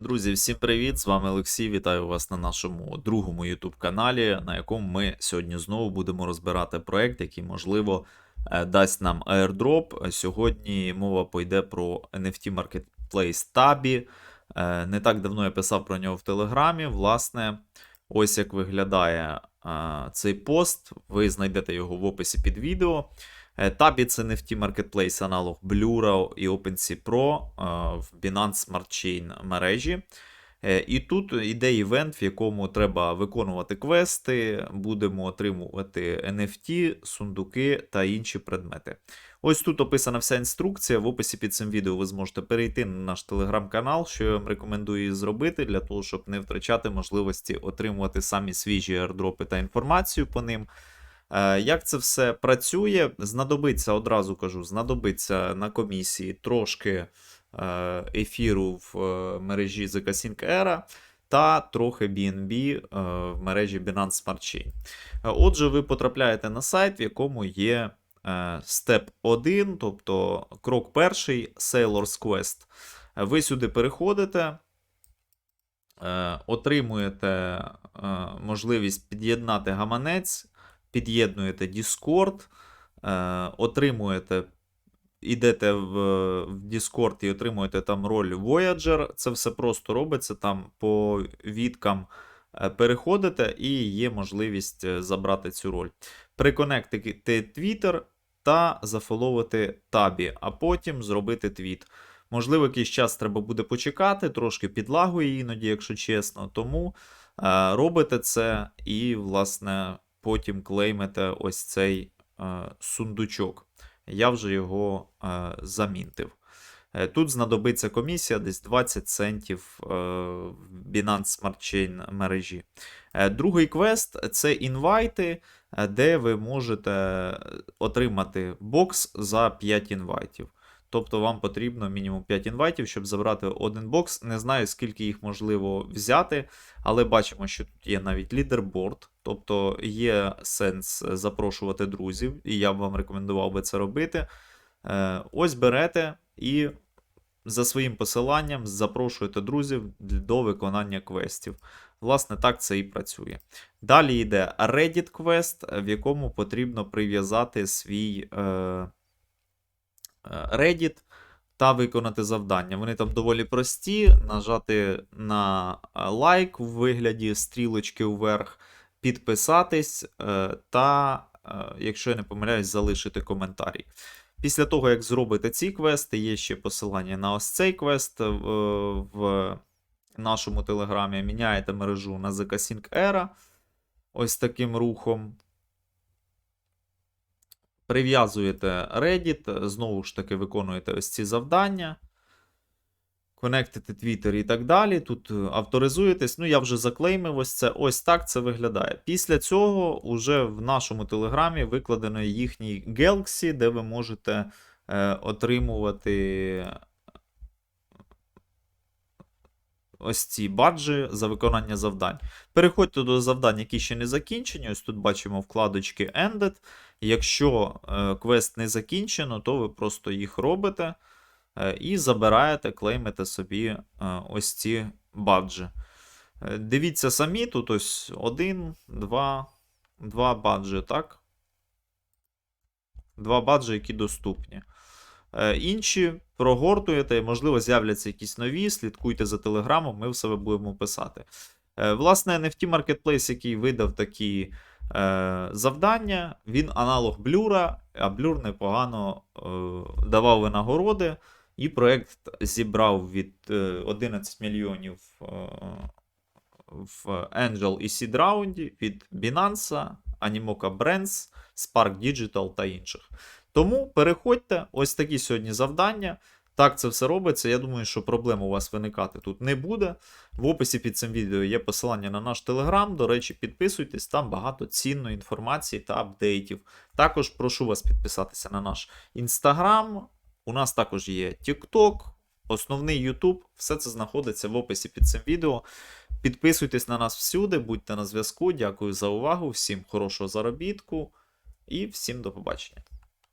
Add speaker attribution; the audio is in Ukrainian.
Speaker 1: Друзі, всім привіт! З вами Олексій. Вітаю вас на нашому другому YouTube каналі, на якому ми сьогодні знову будемо розбирати проект, який, можливо, е, дасть нам airdrop. Сьогодні мова пойде про NFT Marketplace Tabі. Е, Не так давно я писав про нього в Телеграмі. Власне, ось як виглядає е, цей пост. Ви знайдете його в описі під відео. Е, Tabі це NFT Marketplace аналог Blura і OpenSea Pro е, в Binance Smart Chain мережі. Е, І тут іде івент, в якому треба виконувати квести, будемо отримувати NFT, сундуки та інші предмети. Ось тут описана вся інструкція. В описі під цим відео ви зможете перейти на наш телеграм-канал, що я вам рекомендую зробити, для того, щоб не втрачати можливості отримувати самі свіжі аирдропи та інформацію по ним. Е, Як це все працює? Знадобиться, одразу кажу, знадобиться на комісії трошки е, ефіру в е, мережі Casing Era та трохи BNB в мережі Binance Smart Chain. Отже, ви потрапляєте на сайт, в якому є степ 1, тобто крок перший Sailor's Quest. Ви сюди переходите. Отримуєте можливість під'єднати гаманець, під'єднуєте Discord, е, отримуєте, йдете в, в Discord і отримуєте там роль Voyager. Це все просто робиться там по відкам. е, Переходите і є можливість е, забрати цю роль. Приконектити Twitter та зафоловити табі, а потім зробити твіт. Можливо, якийсь час треба буде почекати, трошки підлагує іноді, якщо чесно. Тому робите це і, власне, потім клеймите ось цей е, сундучок. Я вже його е, замінтив. Е, Тут знадобиться комісія десь 20 центів в Binance Smart Chain мережі. Другий квест це інвайти, де ви можете отримати бокс за 5 інвайтів. Тобто вам потрібно мінімум 5 інвайтів, щоб забрати один бокс. Не знаю, скільки їх можливо взяти, але бачимо, що тут є навіть лідерборд, тобто є сенс запрошувати друзів, і я б вам рекомендував би це робити. Е, Ось берете і за своїм посиланням запрошуєте друзів до виконання квестів. Власне, так це і працює. Далі йде Reddit квест, в якому потрібно прив'язати свій. Е, Reddit та виконати завдання. Вони там доволі прості. Нажати на е, лайк у вигляді стрілочки вверх, підписатись е, та, е, якщо я не помиляюсь, залишити коментарі. Після того, як зробите ці квести, є ще посилання на ось цей квест в, в нашому телеграмі. Міняєте мережу на ZK Sync Era ось таким рухом. Прив'язуєте Reddit, знову ж таки виконуєте ось ці завдання. Конектите Twitter і так далі. Тут е, авторизуєтесь. Ну, я вже заклеймив ось це. Ось так це виглядає. Після цього уже в нашому телеграмі викладено їхній Galaxy, де ви можете е, отримувати ось ці баджі за виконання завдань. Переходьте до завдань, які ще не закінчені. Ось тут бачимо вкладочки Ended. Якщо е, квест не закінчено, то ви просто їх робите е, і забираєте, клеймите собі е, ось ці баджі. Дивіться самі, тут ось один, два, два баджі, так? Два баджі, які доступні. Інші прогортуєте, можливо, з'являться якісь нові, слідкуйте за телеграмом, ми в себе будемо писати. Власне, NFT Marketplace, який видав такі завдання, він аналог Блюра, а Блюр непогано е, давав винагороди, і проект зібрав від е, 11 мільйонів е, в Angel і Seed раунді від Binance, Animoca Brands, Spark Digital та інших. Тому переходьте, ось такі сьогодні завдання. Так це все робиться. Я думаю, що проблем у вас виникати тут не буде. В описі під цим відео є посилання на наш телеграм. До речі, підписуйтесь, там багато цінної інформації та апдейтів. Також прошу вас підписатися на наш інстаграм. У нас також є TikTok, основний YouTube. Все це знаходиться в описі під цим відео. Підписуйтесь на нас всюди, будьте на зв'язку. Дякую за увагу, всім хорошого заробітку і всім до побачення.